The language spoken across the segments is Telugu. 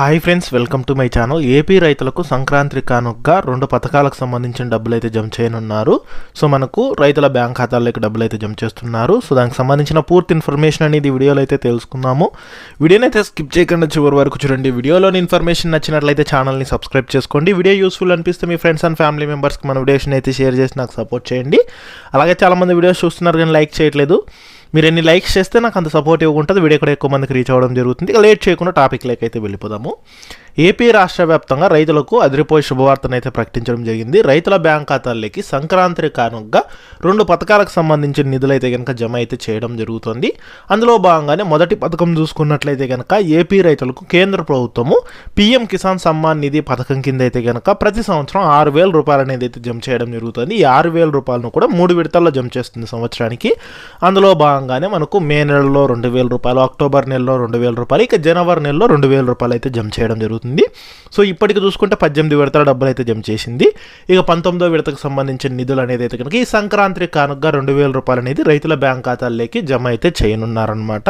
Hi friends welcome to my channel. AP రైతులకు సంక్రాంతి కానుకగా రెండు పథకాలకు సంబంధించిన డబ్బులు అయితే జమ చేయనున్నారు. సో మనకు రైతుల బ్యాంక్ ఖాతాల్లోకి డబ్బులు అయితే జమ చేస్తున్నారు. సో దానికి సంబంధించిన పూర్తి ఇన్ఫర్మేషన్ అనేది వీడియోలో అయితే తెలుసుకుందాము. వీడియోని అయితే స్కిప్ చేయకుండా చివరి వరకు చూడండి. వీడియోలోని ఇన్ఫర్మేషన్ నచ్చినట్లయితే ఛానల్ని సబ్స్క్రైబ్ చేసుకోండి. వీడియో యూస్ఫుల్ అనిపిస్తే మీ ఫ్రెండ్స్ అండ్ ఫ్యామిలీ మెంబర్స్కి మన వీడియోస్ని అయితే షేర్ చేసి నాకు సపోర్ట్ చేయండి. అలాగే చాలామంది వీడియోస్ చూస్తున్నారు కానీ లైక్ చేయట్లేదు. మీరు ఎన్ని లైక్స్ చేస్తే నాకు అంత సపోర్ట్ ఉంటుంది వీడియో కూడా ఎక్కువ మందికి రీచ్ అవ్వడం జరుగుతుంది. ఇక లేట్ చేయకుండా టాపిక్ అయితే వెళ్ళిపోదాము. ఏపీ రాష్ట్ర వ్యాప్తంగా రైతులకు అదిరిపోయే శుభవార్తను అయితే ప్రకటించడం జరిగింది. రైతుల బ్యాంక్ ఖాతాల్లోకి సంక్రాంతి కానుకగా రెండు పథకాలకు సంబంధించిన నిధులు అయితే కనుక జమ అయితే చేయడం జరుగుతుంది. అందులో భాగంగానే మొదటి పథకం చూసుకున్నట్లయితే కనుక ఏపీ రైతులకు కేంద్ర ప్రభుత్వము పీఎం కిసాన్ సమ్మాన్ నిధి పథకం కింద అయితే కనుక ప్రతి సంవత్సరం ఆరు వేల రూపాయలు అనేది అయితే జమ చేయడం జరుగుతుంది. ఈ ఆరు వేల రూపాయలను కూడా మూడు విడతల్లో జమ చేస్తుంది సంవత్సరానికి. అందులో భాగంగానే మనకు మే నెలలో రెండు వేల రూపాయలు అక్టోబర్ నెలలో రెండు వేల రూపాయలు ఇక జనవరి నెలలో రెండు వేల రూపాయలు అయితే జమ చేయడం జరుగుతుంది. సో ఇప్పటికి చూసుకుంటే పద్దెనిమిది విడతల డబ్బులు అయితే జమ చేసింది. ఇక పంతొమ్మిదో విడతకు సంబంధించిన నిధులు అనేది అయితే కనుక ఈ సంక్రాంతి కానుకగా రెండు వేల రూపాయలు అనేది రైతుల బ్యాంక్ ఖాతాల్లోకి జమ అయితే చేయనున్నారనమాట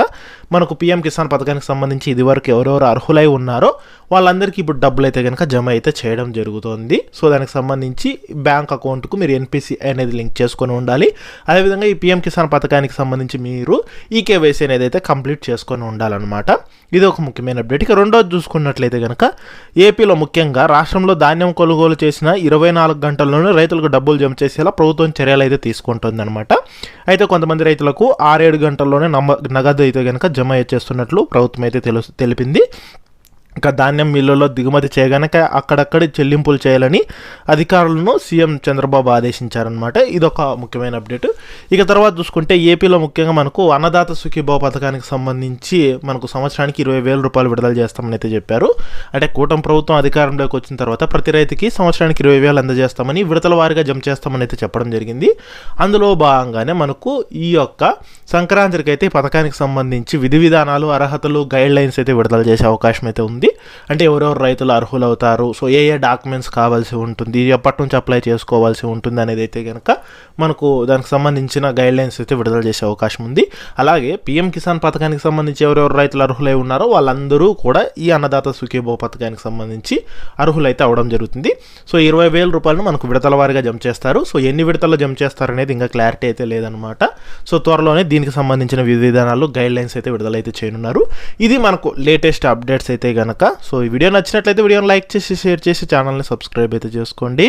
మనకు పీఎం కిసాన్ పథకానికి సంబంధించి ఇదివరకు ఎవరెవరు అర్హులై ఉన్నారో వాళ్ళందరికీ ఇప్పుడు డబ్బులు అయితే కనుక జమ అయితే చేయడం జరుగుతుంది. సో దానికి సంబంధించి బ్యాంక్ అకౌంట్కు మీరు ఎన్పిసి అనేది లింక్ చేసుకొని ఉండాలి. అదేవిధంగా ఈ పీఎం కిసాన్ పథకానికి సంబంధించి మీరు ఈ కేవైసీ అనేది అయితే కంప్లీట్ చేసుకొని ఉండాలన్నమాట. ఇది ఒక ముఖ్యమైన అప్డేట్. ఇక రెండోది చూసుకున్నట్లయితే కనుక ఏపీలో ముఖ్యంగా రాష్ట్రంలో ధాన్యం కొనుగోలు చేసిన ఇరవై నాలుగు గంటల్లోనే రైతులకు డబ్బులు జమ చేసేలా ప్రభుత్వం చర్యలు అయితే తీసుకుంటుంది అనమాట అయితే కొంతమంది రైతులకు ఆరేడు గంటల్లోనే నమ్మ నగదు అయితే కనుక జమ చేస్తున్నట్లు ప్రభుత్వం అయితే తెలుసు తెలిపింది. ఇంకా ధాన్యం మిల్లుల్లో దిగుమతి చేయగానే అక్కడక్కడ చెల్లింపులు చేయాలని అధికారులను సీఎం చంద్రబాబు ఆదేశించారనమాట ఇదొక ముఖ్యమైన అప్డేట్. ఇక తర్వాత చూసుకుంటే ఏపీలో ముఖ్యంగా మనకు అన్నదాత సుఖీభావ పథకానికి సంబంధించి మనకు సంవత్సరానికి ఇరవై వేల రూపాయలు విడుదల చేస్తామని అయితే చెప్పారు. అంటే కూటమి ప్రభుత్వం అధికారంలోకి వచ్చిన తర్వాత ప్రతి రైతుకి సంవత్సరానికి ఇరవై వేలు అందజేస్తామని విడతల వారిగా జమ చేస్తామని అయితే చెప్పడం జరిగింది. అందులో భాగంగానే మనకు ఈ యొక్క సంక్రాంతికి అయితే పథకానికి సంబంధించి విధి విధానాలు అర్హతలు గైడ్ లైన్స్ అయితే విడుదల చేసే అవకాశం అయితే ఉంది. అంటే ఎవరెవరు రైతులు అర్హులు అవుతారు సో ఏ ఏ డాక్యుమెంట్స్ కావాల్సి ఉంటుంది? ఎప్పటి నుంచి అప్లై చేసుకోవాల్సి ఉంటుంది అనేది అయితే కనుక మనకు దానికి సంబంధించిన గైడ్ లైన్స్ అయితే విడుదల చేసే అవకాశం ఉంది. అలాగే పీఎం కిసాన్ పథకానికి సంబంధించి ఎవరెవరు రైతులు అర్హులై ఉన్నారో వాళ్ళందరూ కూడా ఈ అన్నదాత సుఖీభో పథకానికి సంబంధించి అర్హులైతే అవడం జరుగుతుంది. సో ఇరవై వేల రూపాయలను మనకు విడతల వారిగా జమ చేస్తారు. సో ఎన్ని విడతల్లో జమ చేస్తారు అనేది ఇంకా క్లారిటీ అయితే లేదనమాట సో త్వరలోనే దీనికి సంబంధించిన విధి విధానాలు గైడ్ లైన్స్ అయితే విడుదలైతే చేయనున్నారు. ఇది మనకు లేటెస్ట్ అప్డేట్స్ అయితే కనుక సో ఈ వీడియో నచ్చినట్లయితే వీడియోని లైక్ చేసి షేర్ చేసి ఛానల్ని సబ్స్క్రైబ్ అయితే చేసుకోండి.